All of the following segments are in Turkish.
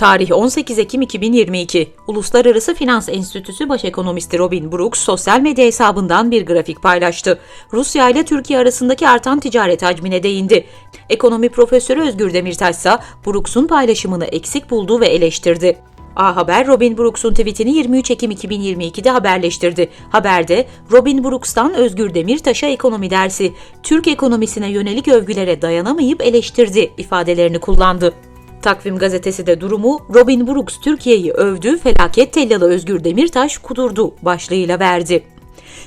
Tarih 18 Ekim 2022. Uluslararası Finans Enstitüsü Baş Ekonomisti Robin Brooks sosyal medya hesabından bir grafik paylaştı. Rusya ile Türkiye arasındaki artan ticaret hacmine değindi. Ekonomi profesörü Özgür Demirtaş ise Brooks'un paylaşımını eksik buldu ve eleştirdi. A Haber, Robin Brooks'un tweetini 23 Ekim 2022'de haberleştirdi. Haberde, Robin Brooks'tan Özgür Demirtaş'a ekonomi dersi, Türk ekonomisine yönelik övgülere dayanamayıp eleştirdi ifadelerini kullandı. Takvim gazetesi de durumu Robin Brooks Türkiye'yi övdü, felaket tellalı Özgür Demirtaş kudurdu başlığıyla verdi.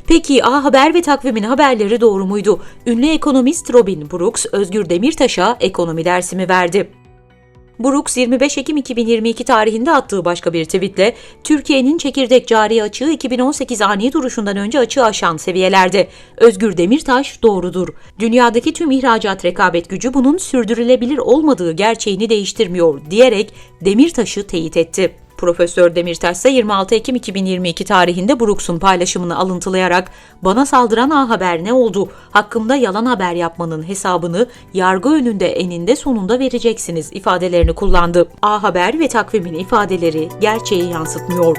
Peki A Haber ve Takvim'in haberleri doğru muydu? Ünlü ekonomist Robin Brooks, Özgür Demirtaş'a ekonomi dersimi verdi. Brooks 25 Ekim 2022 tarihinde attığı başka bir tweetle Türkiye'nin çekirdek cari açığı 2018 ani duruşundan önce açığı aşan seviyelerde. Özgür Demirtaş doğrudur. Dünyadaki tüm ihracat rekabet gücü bunun sürdürülebilir olmadığı gerçeğini değiştirmiyor diyerek Demirtaş'ı teyit etti. Profesör Demirtaş ise 26 Ekim 2022 tarihinde Brooks'un paylaşımını alıntılayarak bana saldıran A Haber ne oldu? Hakkımda yalan haber yapmanın hesabını yargı önünde eninde sonunda vereceksiniz ifadelerini kullandı. A Haber ve takvimin ifadeleri gerçeği yansıtmıyor.